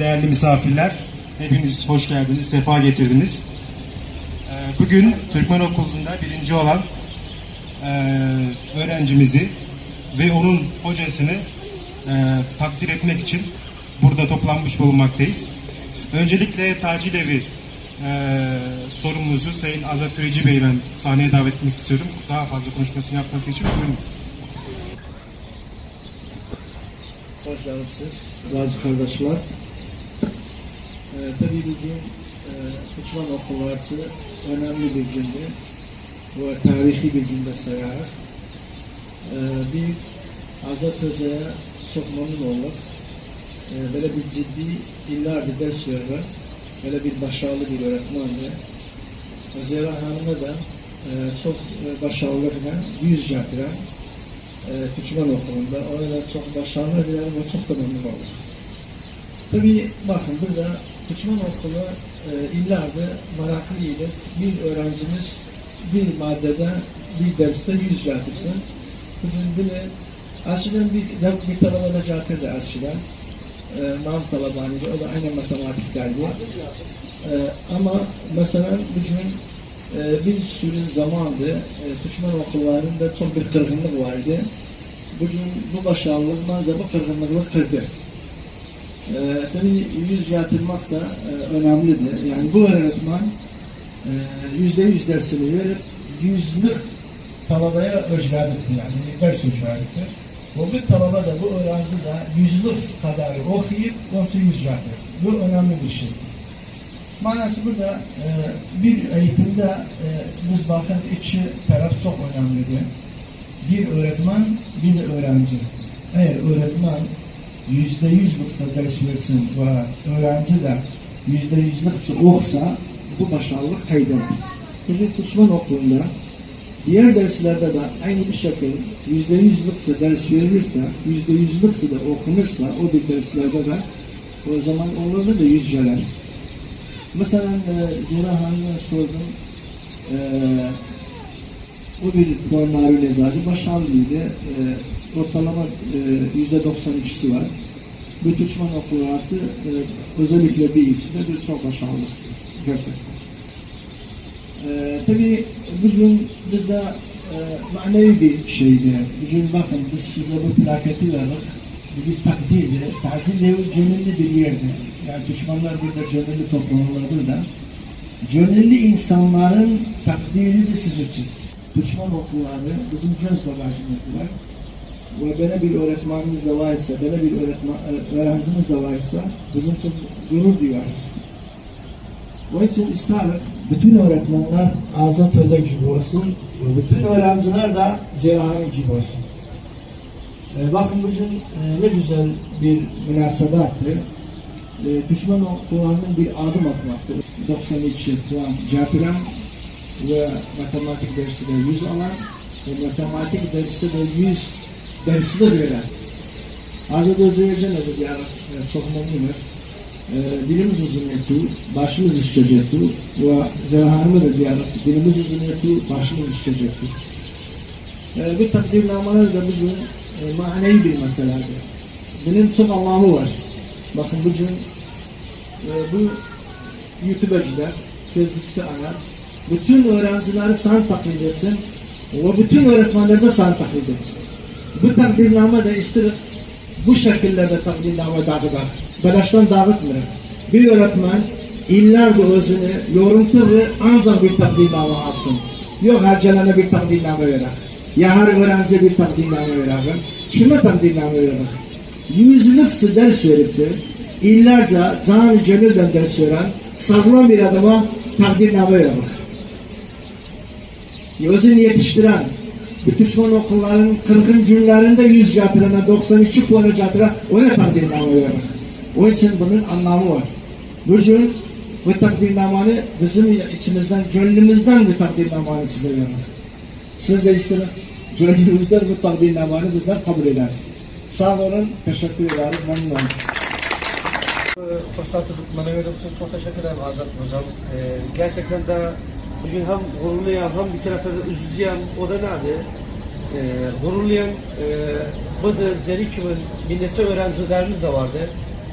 değerli misafirler, hepiniz hoş geldiniz, sefa getirdiniz. Ee, Bugün Türkmen Okulu'nda birinci olan eee, öğrencimizi ve onun hocasını eee, takdir etmek için burada toplanmış bulunmaktayız. Öncelikle Tacil Evi eee sorumlusu Sayın Azat Türeci Bey'i ben sahneye davet etmek istiyorum. Daha fazla konuşmasını yapması için buyurun. Hoş geldiniz bazı kardeşler. Ee, tabii bugün e, Uçman Okullarısı önemli bir gündü. Ve tarihi bir günde sayarız. Ee, bir Azat Hoca'ya çok memnun olduk. Ee, böyle bir ciddi illerdir ders veren, böyle bir başarılı bir öğretmendi. Zira Hanım'a da e, çok e, başarılarına yüz getiren Türkmen okulunda. Ona da çok başarılı dilerim ve çok da memnun olduk. Tabii bakın burada Türkmen okulu e, illerde meraklıydı. Bir öğrencimiz bir maddede bir derste yüz getirsin. Bugün bunu aslında bir, bir talebe de getirdi aslında. E, Mam talabanıydı. O da aynı matematiklerdi. E, ama mesela bugün e, bir sürü zamandı e, Türkmen okullarında çok bir kırgınlık vardı. Bugün bu başarılılık bence bu kırgınlığı kırdı. E, tabii yüz getirmek de e, önemlidir. Yani bu öğretmen e, yüzde yüz dersini verip yüzlük talabaya özgürlükti yani ders özgürlükti. Bu bir talaba da bu öğrenci de yüzlük kadar okuyup için yüz getir. Bu önemli bir şey. Manası burada e, bir eğitimde e, biz bakın iki taraf çok önemlidir. Bir öğretmen, bir de öğrenci. Eğer öğretmen yüzde yüzlükse ders versin ve öğrenci de yüzde yüzlükçe okusa bu başarılık kaydedir. Bizim Türkmen okulunda diğer derslerde de aynı bir şekilde yüzde yüzlükse ders verilirse, yüzde yüzlükse de okunursa o bir derslerde de o zaman onlarda da yüz gelir. Mesela e, Zira Hanım'a sordum. E, o bir puanları nezari başarılıydı. E, ortalama e, yüzde 92'si var. Bu Türkmen okulu artı e, özellikle bir ikisi de bir çok başarılı gerçekten. E, tabii bugün bizde e, manevi bir şeydi. Bugün bakın biz size bu plaketi verdik. Bir takdirdi. Tacil evi gönüllü bir yerdi. Yani düşmanlar burada gönüllü toplanırlar burada. Gönüllü insanların takdiri de siz için. Düşman okulları bizim göz bagajımızdılar. Ve böyle bir öğretmenimiz de varsa, böyle bir öğretmen, e, öğrencimiz de varsa bizim için gurur duyarız. Onun için isteriz bütün öğretmenler Azat Öze gibi olsun, bütün öğrenciler de Zirahan gibi olsun. E, bakın bugün e, ne güzel bir münasebetti. E, düşman okullarının bir adım atmaktır. 92 puan getiren ve matematik dersi de 100 alan ve matematik dersi de 100 dersi de veren. Hazreti Özeyir'den de bir ara çok memnunuz. E, dilimiz uzun etti, başımız işleyecekti ve Zerahan'ı da bir ara dilimiz uzun etti, başımız işleyecekti. E, bir takdirnamalar da bugün e, manevi bir meseledir. Bunun çok anlamı var. Bakın bugün e, bu YouTuber'cılar, Facebook'ta anar, bütün öğrencileri sen taklit etsin ve bütün öğretmenleri de sen taklit etsin. Bu takdirname de isteriz bu şekilde de takdirname dağıtır. Belaştan dağıtmırız. Bir öğretmen iller de özünü yorumtur ve ancak bir takdirname alsın. Yok hercelene bir takdirname verir. Ya her öğrenciye bir takdirname verir. Kime takdirname verir? Yüzlükçe ders veripti. İllerce canı gönülden ders veren sağlam bir adama takdirname verir. Özünü yetiştiren, düşman okulların 40. günlerinde 100 getirene, 92 puanı getiren ona takdirname verir. Onun için bunun anlamı var. Bugün bu takdirnamanı bizim içimizden, gönlümüzden bu takdirnamanı size verir. Siz de isterim, gönlümüzden bu takdirnamanı bizden kabul edersiniz. Sağ olun, teşekkür ederiz, memnun fırsatı bana verdiğiniz çok teşekkür ederim Azat Hocam. Ee, gerçekten de bugün hem gururlayan hem bir tarafta da üzüyen o da nerede? Ee, gururlayan e, bu da bir neçe öğrencilerimiz de vardı.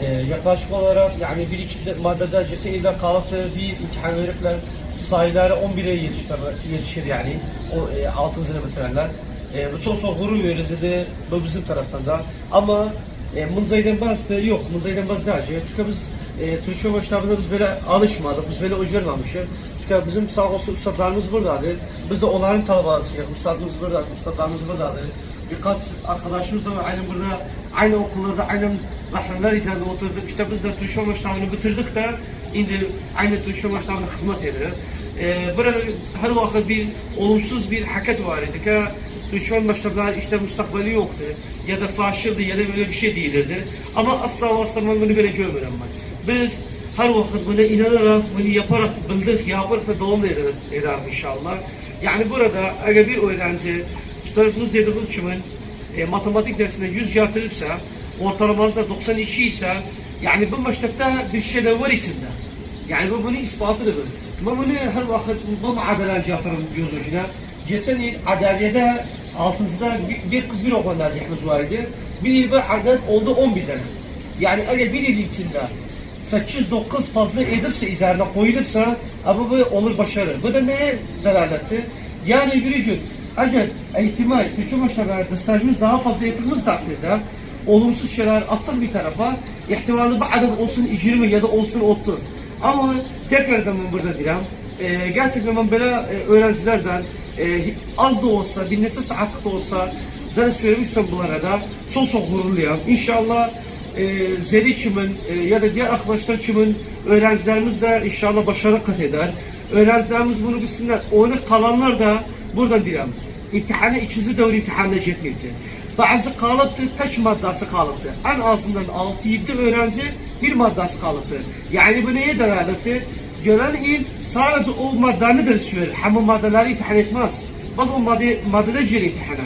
E, yaklaşık olarak yani bir iki de- maddede cesenide kalıptı bir imtihan veripler sayıları 11'e yetişir, yetişir yani o e, 6. sınıf bitirenler. E, bu çok çok gurur verici de bu bizim taraftan da. Ama e, Mınzay'dan bazı da yok. Mınzay'dan bazı da Çünkü biz e, Türkçe başlarında biz böyle alışmadık, biz böyle öğrenmemişiz. Çünkü bizim sağ olsun ustalarımız buradadır. Biz de onların talebasıyız. Ustalarımız buradadır, ustalarımız buradadır. Birkaç arkadaşımız da. Aynı burada, aynı okullarda, aynı rahmeler üzerinde oturduk. İşte biz de Türkçe başlarını bitirdik de şimdi aynı Türkçe başlarına hizmet ediyoruz. E, burada her vakit bir olumsuz bir hareket var idi ki Türkmen başlarında işte müstakbeli yoktu ya da faşildi ya da böyle bir şey değilirdi. Ama asla ve asla ben bunu böyle görmüyorum ben. Biz her vakit buna inanarak, bunu yaparak, bildik, yaparak ve devam eder, inşallah. Yani burada eğer bir öğrenci, üstadımız dediğimiz kimin e, matematik dersinde 100 yatırırsa, ortalaması da 92 ise, yani bu mektepte bir şey de var içinde. Yani bu bunun ispatıdır. Ben bunu her vakit bu muadelen yatırım gözüne. Geçen yıl Adaliye'de altımızda bir, bir kız bir oğlan nazihimiz var. Bir yıl bu adet oldu 11 tane. Yani eğer bir yıl içinde 8-9 fazla edipse üzerine koyulursa ama bu olur başarı. Bu da neye delalettir? Yani bir gün eğer eğitime, Türkçe başlarında stajımız daha fazla yapılmış takdirde olumsuz şeyler atsın bir tarafa ihtimali bu adet olsun 20 ya da olsun 30. Ama tekrardan ben burada diyorum. E, gerçekten ben böyle e, öğrencilerden e, az da olsa, bir neçə saatlik de olsa ders vermişsem bu arada çok çok gururluyum. İnşallah e, Zeli kimin e, ya da diğer arkadaşlar kimin öğrencilerimiz de inşallah başarı kat eder. Öğrencilerimiz bunu bilsinler. Onu kalanlar da buradan diyorum. İmtihana ikinci devre imtihanına gitmeyipti. Bazı kalıptı, taş maddesi kalıptı. En azından 6-7 öğrenci bir maddesi kalıptı. Yani bu neye delalettir? Gören il sadece o maddeyi ders verir. Hem maddeleri imtihan etmez. Baz o madde, maddede gir imtihana.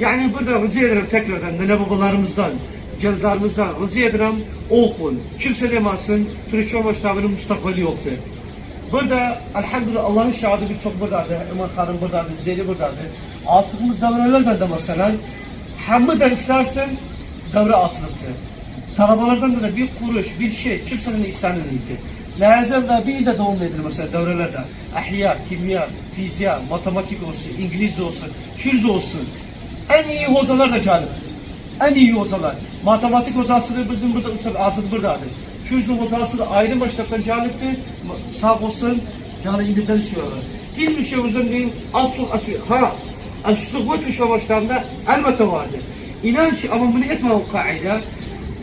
Yani burada rica ederim tekrardan nene babalarımızdan, gençlerimizden rica ederim okun. Kimse demesin Türkçe başlarının müstakbeli yoktur. Burada elhamdülillah Allah'ın şahidi birçok buradadır. Ömer Hanım buradadır, Zeli buradadır. Astığımız devrelerden de mesela hamı derslersin devre asılıktır. Tarabalardan da bir kuruş, bir şey kimsenin istenilmeydi. Lazım da bir de devam edilir mesela devrelerde. Ahya, kimya, fizya, matematik olsun, İngilizce olsun, Çürüz olsun. En iyi hocalar da galiptir. En iyi hocalar. Matematik hocası da bizim burada Üstad Azıl buradadır. Çürüz hocası da ayrı başlıktan galiptir. Sağ olsun, canı indi ders yiyorlar. Hiçbir şey üzerinde az çok az Ha, açlık ve tuşa başlarında elbette vardır. İnan ki ama bunu etme o kaide.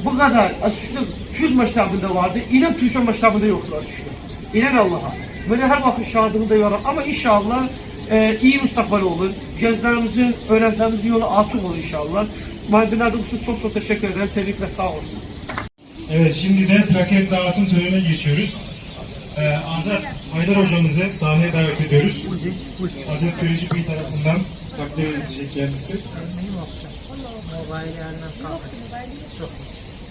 Bu kadar açlık Kürt meştabında vardı. İnan Türkmen meştabında yoktur açlık. İnan Allah'a. Böyle her vakit şahadını da yorar. Ama inşallah e, iyi müstakbel olur. Gençlerimizin, öğrencilerimizin yolu açık olur inşallah. Mardinler'de bu çok çok teşekkür ederim. Tebrikler sağ olsun. Evet şimdi de plaket dağıtım törenine geçiyoruz. Ee, Azat Haydar hocamızı sahneye davet ediyoruz. Azat Köreci Bey tarafından takdir edilecek kendisi. Çok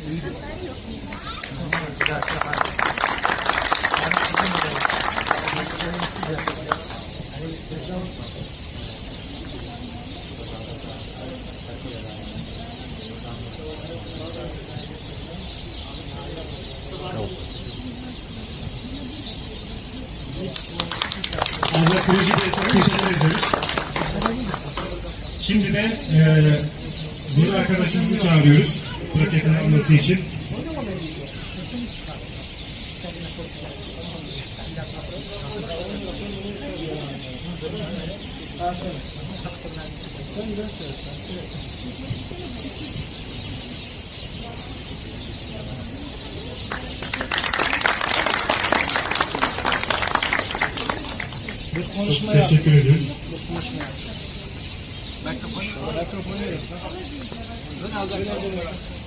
iyi. Çok güzel. Yani bizden Bey'e çok teşekkür ediyoruz. Şimdi de e, Zeli arkadaşımızı çağırıyoruz. Plaketin alması için. Çok teşekkür ediyoruz. Konuşmaya. Mikrofonu Mikrofonu Ben alacağım.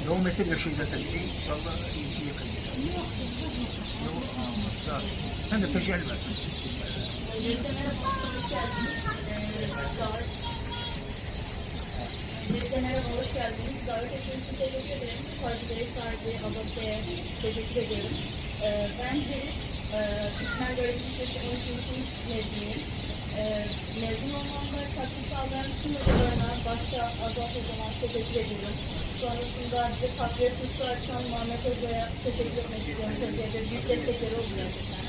Yoğun metin yaşında sen. İnşallah iyi yakın. Sen de teşekkür ederim. Öncelikle merhaba, hoş geldiniz. Davet ettiğiniz için teşekkür ederim. Parti Bey, Sarı Bey, Abak Bey'e teşekkür ediyorum. Ee, bence e, Türkmen Bölge Lisesi 12. sınıf mezunuyum. Ee, e, mezun olmamda katkı sağlayan tüm hocalarına başta Azat Hocama teşekkür ediyorum. Sonrasında bize takviye kursu açan Muhammed Hoca'ya teşekkür etmek istiyorum. Türkiye'de büyük destekleri oldu gerçekten.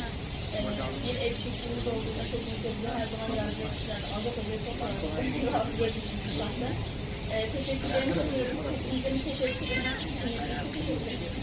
E, bir eksikliğimiz olduğunda kesinlikle bize her zaman yardım etmişler. Azat Hoca'yı çok rahatsız etmişim şahsen. Teşekkürlerimi sunuyorum. Hepinize bir teşekkür ederim. Teşekkür ederim.